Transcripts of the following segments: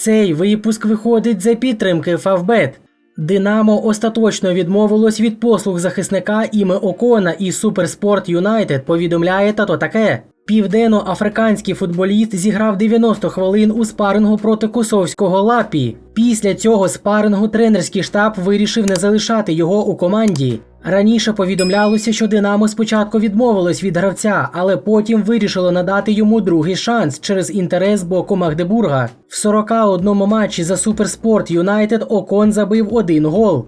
Цей випуск виходить за підтримки Фавбет. Динамо остаточно відмовилось від послуг захисника Іме Окона і Суперспорт Юнайтед повідомляє тато таке. Південно-африканський футболіст зіграв 90 хвилин у спарингу проти Косовського лапі. Після цього спарингу тренерський штаб вирішив не залишати його у команді. Раніше повідомлялося, що Динамо спочатку відмовилось від гравця, але потім вирішило надати йому другий шанс через інтерес боку Магдебурга. В 41 матчі за Суперспорт Юнайтед Окон забив один гол.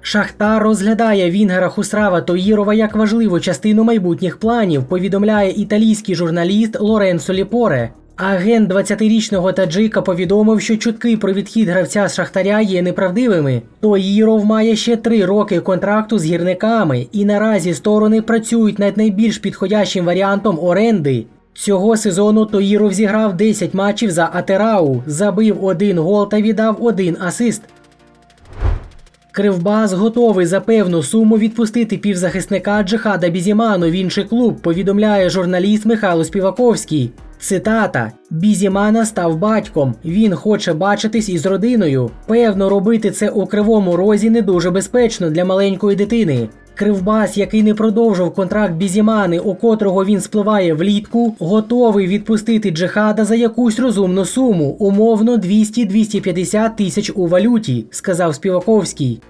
Шахтар розглядає Вінгера Хусрава Тоїрова як важливу частину майбутніх планів, повідомляє італійський журналіст Лоренцо Ліпоре. Агент 20-річного таджика повідомив, що чутки про відхід гравця з Шахтаря є неправдивими. Тоїров має ще три роки контракту з гірниками, і наразі сторони працюють над найбільш підходящим варіантом оренди. Цього сезону Тоїров зіграв 10 матчів за Атерау, забив один гол та віддав один асист. Кривбас готовий за певну суму відпустити півзахисника Джихада Бізіману в інший клуб, повідомляє журналіст Михайло Співаковський. Цитата: Бізімана став батьком. Він хоче бачитись із родиною. Певно, робити це у кривому розі не дуже безпечно для маленької дитини. Кривбас, який не продовжив контракт Бізімани, у котрого він спливає влітку, готовий відпустити Джихада за якусь розумну суму, умовно 200-250 тисяч у валюті, сказав Співаковський.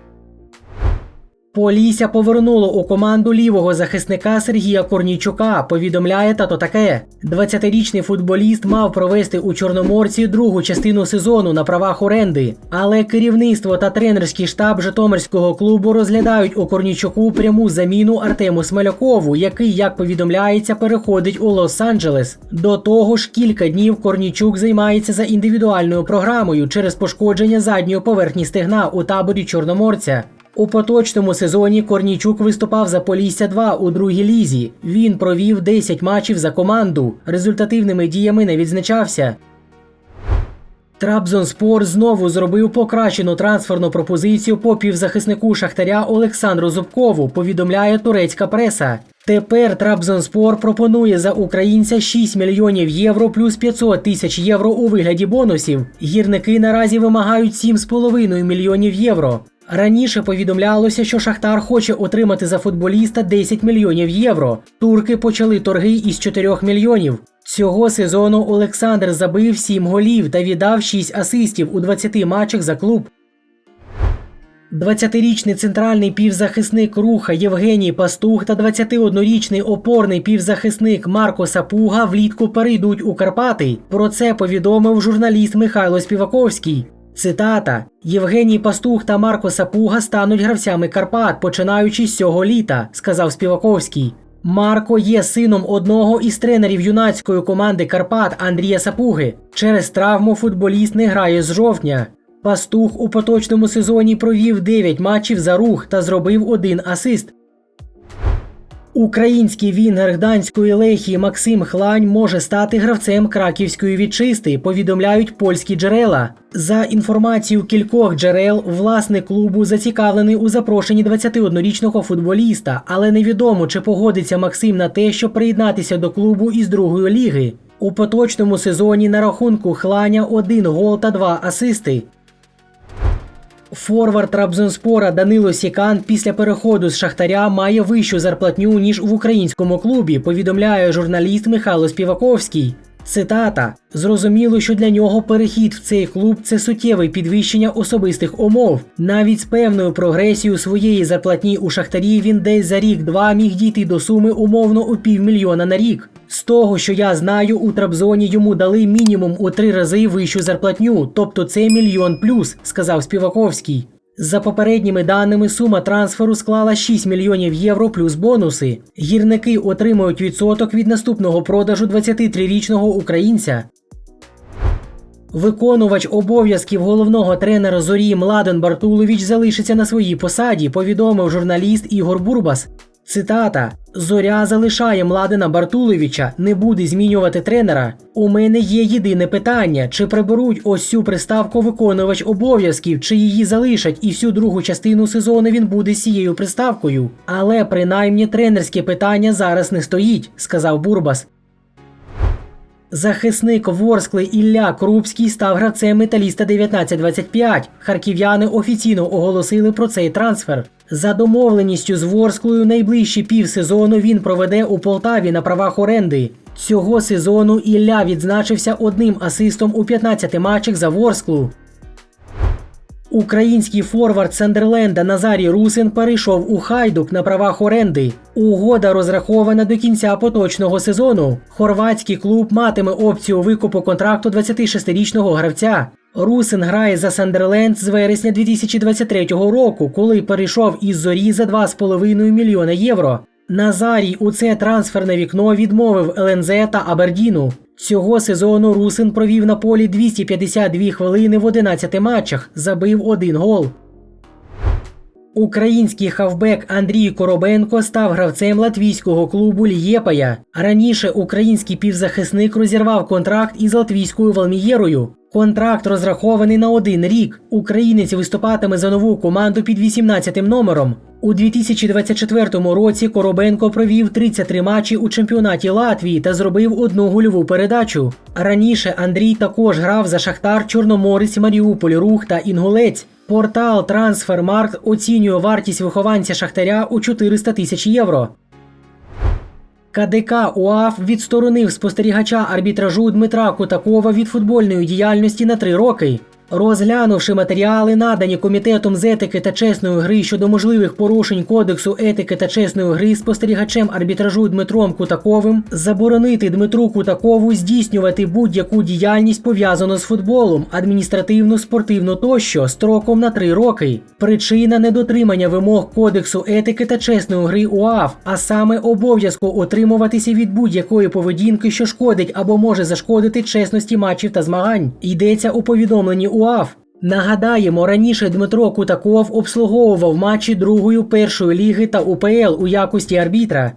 Полісся повернуло у команду лівого захисника Сергія Корнійчука. Повідомляє тато таке: 20-річний футболіст мав провести у Чорноморці другу частину сезону на правах оренди, але керівництво та тренерський штаб Житомирського клубу розглядають у Корнійчуку пряму заміну Артему Смолякову, який, як повідомляється, переходить у Лос-Анджелес. До того ж, кілька днів Корнійчук займається за індивідуальною програмою через пошкодження задньої поверхні стегна у таборі Чорноморця. У поточному сезоні Корнійчук виступав за Полісся 2 у другій лізі. Він провів 10 матчів за команду. Результативними діями не відзначався. Трабзонспор знову зробив покращену трансферну пропозицію по півзахиснику Шахтаря Олександру Зубкову, повідомляє турецька преса. Тепер Трабзонспор пропонує за українця 6 мільйонів євро плюс 500 тисяч євро у вигляді бонусів. Гірники наразі вимагають 7,5 мільйонів євро. Раніше повідомлялося, що Шахтар хоче отримати за футболіста 10 мільйонів євро. Турки почали торги із 4 мільйонів. Цього сезону Олександр забив 7 голів та віддав 6 асистів у 20 матчах за клуб. 20-річний центральний півзахисник руха Євгеній Пастух та 21-річний опорний півзахисник Марко Сапуга влітку перейдуть у Карпати. Про це повідомив журналіст Михайло Співаковський. Цитата: Євгеній Пастух та Марко Сапуга стануть гравцями Карпат, починаючи з цього літа, сказав Співаковський. Марко є сином одного із тренерів юнацької команди Карпат Андрія Сапуги. Через травму футболіст не грає з жовтня. Пастух у поточному сезоні провів 9 матчів за рух та зробив один асист. Український вінгер Гданської лехії Максим Хлань може стати гравцем краківської вітчисти, повідомляють польські джерела. За інформацією кількох джерел, власник клубу зацікавлений у запрошенні 21-річного футболіста, але невідомо, чи погодиться Максим на те, щоб приєднатися до клубу із другої ліги. У поточному сезоні на рахунку Хланя один гол та два асисти. Форвард Трабзонспора Данило Сікан після переходу з Шахтаря має вищу зарплатню, ніж в українському клубі, повідомляє журналіст Михайло Співаковський. Цитата: зрозуміло, що для нього перехід в цей клуб це суттєве підвищення особистих умов. Навіть з певною прогресією своєї зарплатні у Шахтарі він десь за рік-два міг дійти до суми умовно у півмільйона на рік. З того, що я знаю, у Трабзоні йому дали мінімум у три рази вищу зарплатню, тобто це мільйон плюс, сказав Співаковський. За попередніми даними, сума трансферу склала 6 мільйонів євро плюс бонуси. Гірники отримають відсоток від наступного продажу 23-річного українця. Виконувач обов'язків головного тренера зорі Младен Бартулович залишиться на своїй посаді, повідомив журналіст Ігор Бурбас. Цитата: Зоря залишає Младена Бартуловича, не буде змінювати тренера. У мене є єдине питання: чи приберуть ось цю приставку виконувач обов'язків, чи її залишать, і всю другу частину сезону він буде з цією приставкою. Але принаймні тренерське питання зараз не стоїть, сказав Бурбас. Захисник Ворскли Ілля Крупський став гравцем металіста 1925. Харків'яни офіційно оголосили про цей трансфер. За домовленістю з Ворсклою найближчі півсезону він проведе у Полтаві на правах оренди. Цього сезону Ілля відзначився одним асистом у 15 матчах за Ворсклу. Український форвард Сандерленда Назарій Русин перейшов у хайдук на правах оренди. Угода розрахована до кінця поточного сезону. Хорватський клуб матиме опцію викупу контракту 26-річного гравця. Русин грає за Сандерленд з вересня 2023 року, коли перейшов із зорі за 2,5 мільйона євро. Назарій у це трансферне вікно відмовив ЛНЗ та Абердіну. Цього сезону Русин провів на полі 252 хвилини в 11 матчах, забив один гол. Український хавбек Андрій Коробенко став гравцем латвійського клубу Лєпая. Раніше український півзахисник розірвав контракт із латвійською Валмієрою. Контракт розрахований на один рік. Українець виступатиме за нову команду під 18 номером. У 2024 році Коробенко провів 33 матчі у чемпіонаті Латвії та зробив одну гольову передачу. Раніше Андрій також грав за Шахтар, Чорноморець, Маріуполь, Рух та Інгулець. Портал Трансфермаркт оцінює вартість вихованця Шахтаря у 400 тисяч євро. КДК УАФ відсторонив спостерігача арбітражу Дмитра Кутакова від футбольної діяльності на три роки. Розглянувши матеріали, надані комітетом з етики та чесної гри щодо можливих порушень кодексу етики та чесної гри спостерігачем арбітражу Дмитром Кутаковим, заборонити Дмитру Кутакову здійснювати будь-яку діяльність пов'язану з футболом, адміністративну, спортивну тощо строком на три роки. Причина недотримання вимог кодексу етики та чесної гри УАФ, а саме обов'язку утримуватися від будь-якої поведінки, що шкодить або може зашкодити чесності матчів та змагань. Йдеться у повідомленні УАФ. Нагадаємо, раніше Дмитро Кутаков обслуговував матчі другої першої ліги та УПЛ у якості арбітра.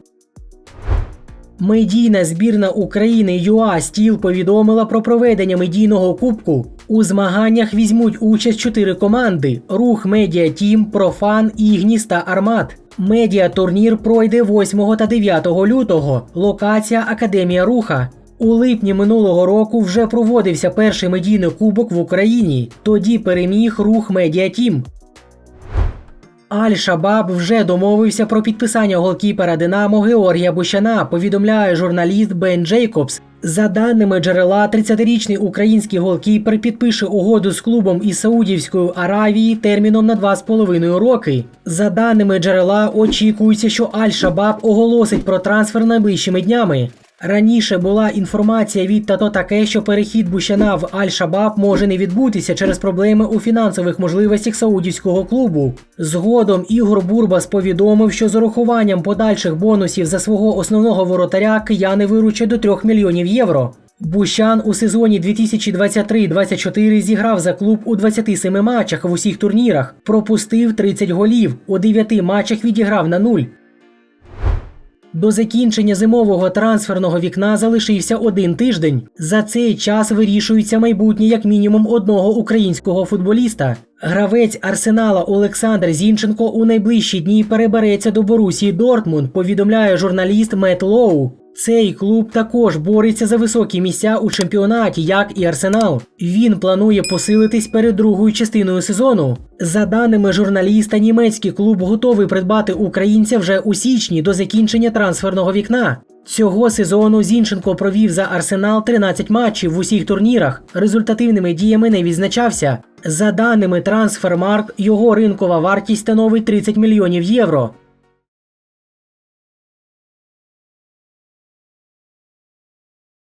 Медійна збірна України ЮА Стіл повідомила про проведення медійного кубку. У змаганнях візьмуть участь чотири команди: Рух Медіа Тім, Профан, Ігніс та Армат. Медіа турнір пройде 8 та 9 лютого. Локація Академія Руха. У липні минулого року вже проводився перший медійний кубок в Україні. Тоді переміг рух Медіа Тім. Аль-Шабаб вже домовився про підписання голкіпера Динамо Георгія Бущана, повідомляє журналіст Бен Джейкобс. За даними джерела, 30-річний український голкіпер підпише угоду з клубом із Саудівської Аравії терміном на 2,5 роки. За даними джерела, очікується, що Аль-Шабаб оголосить про трансфер найближчими днями. Раніше була інформація від Тато таке, що перехід Бущана в Аль-Шабаб може не відбутися через проблеми у фінансових можливостях саудівського клубу. Згодом Ігор Бурбас повідомив, що з урахуванням подальших бонусів за свого основного воротаря кияни виручать до 3 мільйонів євро. Бущан у сезоні 2023-24 зіграв за клуб у 27 матчах в усіх турнірах, пропустив 30 голів, у 9 матчах відіграв на нуль. До закінчення зимового трансферного вікна залишився один тиждень. За цей час вирішується майбутнє як мінімум одного українського футболіста. Гравець Арсенала Олександр Зінченко у найближчі дні перебереться до Борусії Дортмунд, повідомляє журналіст Мет Лоу. Цей клуб також бореться за високі місця у чемпіонаті, як і Арсенал. Він планує посилитись перед другою частиною сезону. За даними журналіста, німецький клуб готовий придбати українця вже у січні до закінчення трансферного вікна. Цього сезону Зінченко провів за Арсенал 13 матчів в усіх турнірах. Результативними діями не відзначався. За даними Трансфермарк, його ринкова вартість становить 30 мільйонів євро.